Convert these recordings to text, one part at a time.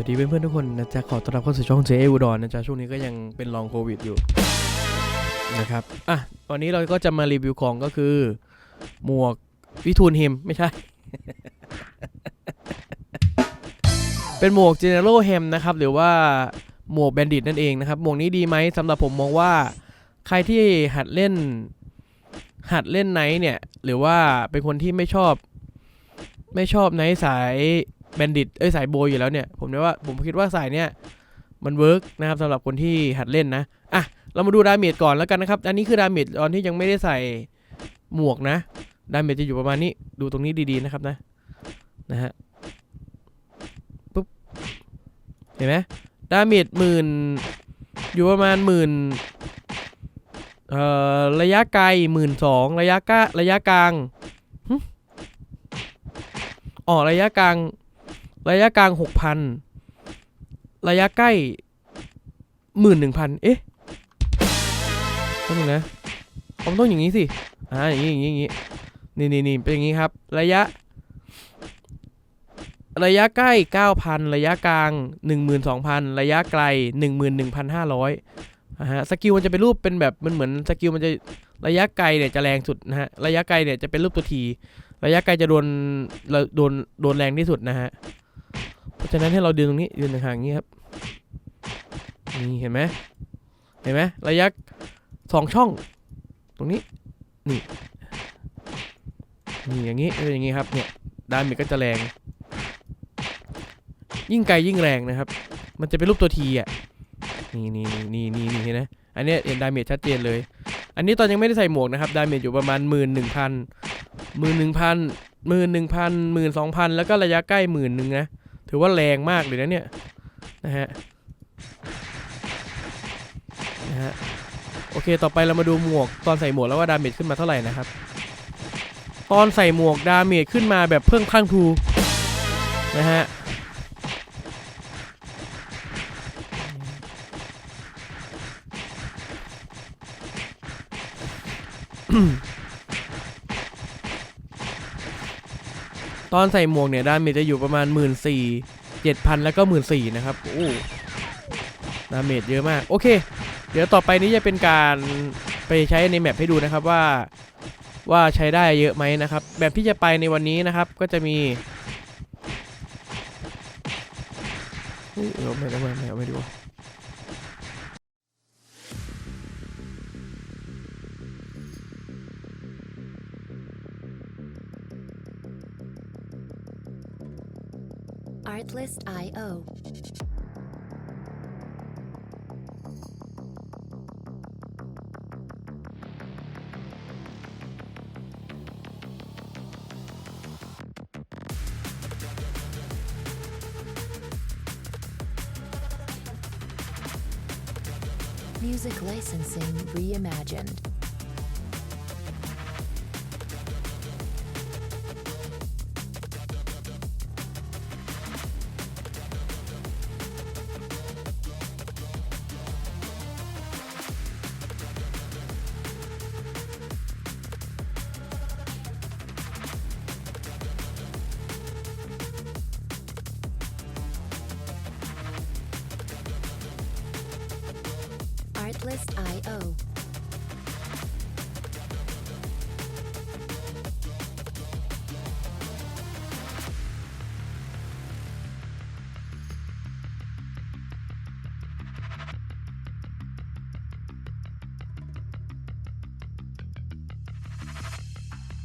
สวัสดีเพื่อนๆทุกคนนะจ๊ะขอต้อนรับเข้าสู่ช่องเจเอุดรนะจ๊ะช่วงนี้ก็ยังเป็นลองโควิดอยู่นะครับอะวันนี้เราก็จะมารีวิวของก็คือ หมวกวิทูลเฮมไม่ใช่ เป็นหมวก General Hem นะครับหรือว่าหมวกแบนดิตนั่นเองนะครับหมวกนี้ดีไหมสำหรับผมมองว่า ใครที่หัดเล่น หัดเล่นไนท์เนี่ย หรือว่าเป็นคนที่ไม่ชอบ ไม่ชอบไนท์สาย แบนดิตเอ้ยสายโบยอยู่แล้วเนี่ย ผมเนี่ยว่าผมคิดว่าสายเนี่ยมันเวิร์กนะครับสำหรับคนที่หัดเล่นนะอะเรามาดูดาเมจก่อนแล้วกันนะครับ อันนี้คือดาเมจตอนที่ยังไม่ได้ใส่หมวกนะ ดาเมจจะอยู่ประมาณนี้ ดูตรงนี้ดีๆนะครับนะ นะฮะ ปุ๊บ เห็นไหมดาเมจหมื่นอยู่ประมาณหมื่นเอ่อ ระยะไกลหมื่นสองระยะกะระยะกลางอ๋อ ระยะกลาง ระยะกลางหกพันระยะใกล้หมื่นหนึ่งพันเอ๊ะต้องนึงนะผมต้องอย่างนี้สิ อ่า อย่างนี้ อย่างนี้อย่างนี้นี่นี่นี่เป็นอย่างนี้ครับ ระยะ ระยะใกล้เก้าพันระยะกลางหนึ่งหมื่นสองพันระยะไกลหนึ่งหมื่นหนึ่งพันห้าร้อยนะฮะ สกิลมันจะเป็นรูปเป็นแบบ มันเหมือนสกิลมันจะระยะไกลเนี่ยจะแรงสุดนะฮะ ระยะไกลเนี่ยจะเป็นรูปตัวที ระยะไกลจะโดนโดนโดนแรงที่สุดนะฮะ เพราะฉะนั้นให้เราเดึงตรงนี้ยืนห่างๆอย่างนี้ครับนี่เห็นไหมเห็นไหมระยะสองช่อง ตรงนี้นี่นี่อย่างนี้เป็นอย่างนี้ครับเนี่ยดาเมจก็จะแรง ยิ่งไกลยิ่งแรงนะครับ มันจะเป็นรูปตัวทีอะนี่นี่นี่นี่นี่เห็นไหมอันนี้เห็นดาเมจชัดเจนเลย อันนี้ตอนยังไม่ได้ใส่หมวกนะครับดาเมจอยู่ประมาณหมื่นหนึ่งพันหมื่นหนึ่งพัน หมื่นหนึ่งพันหมื่นสองพันแล้วก็ระยะใกล้หมื่นหนึ่งนะ ถือว่าแรงมากเลยนะเนี่ย นะฮะ นะฮะ โอเค ต่อไปเรามาดูหมวกตอนใส่หมวกแล้วว่าดาเมจขึ้นมาเท่าไหร่นะครับ ตอนใส่หมวกดาเมจขึ้นมาแบบเพิ่งข้างพลูนะฮะ ตอนใส่หมวกเนี่ยดาเมจจะอยู่ประมาณหมื่นสี่เจ็ดพันแล้วก็หมื่นสี่นะครับ โอ้ดาเมจเยอะมาก โอเค เดี๋ยวต่อไปนี้จะเป็นการไปใช้ในแมปให้ดูนะครับว่าว่าใช้ได้เยอะไหมนะครับ แบบที่จะไปในวันนี้นะครับ ก็จะมีเฮ้ยเอไม่ไม่ไม่เอาไม่ดู Artlist.io. Music licensing reimagined.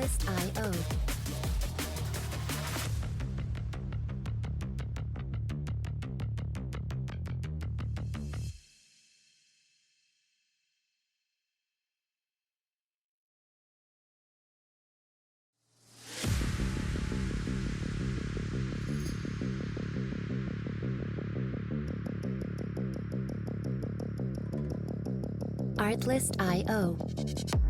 List.io. Artlist.io.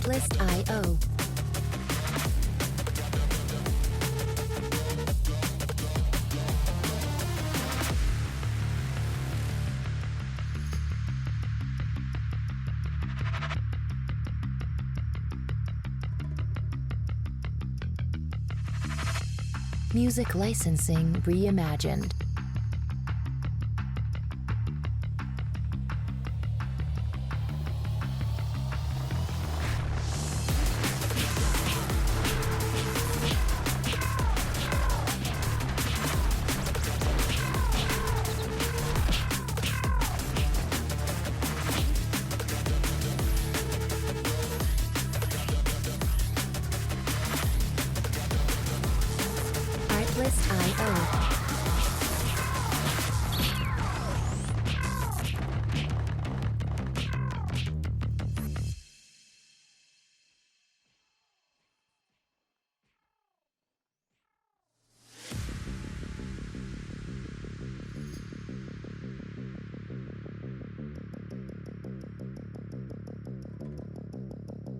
Artlist.io. Music licensing reimagined.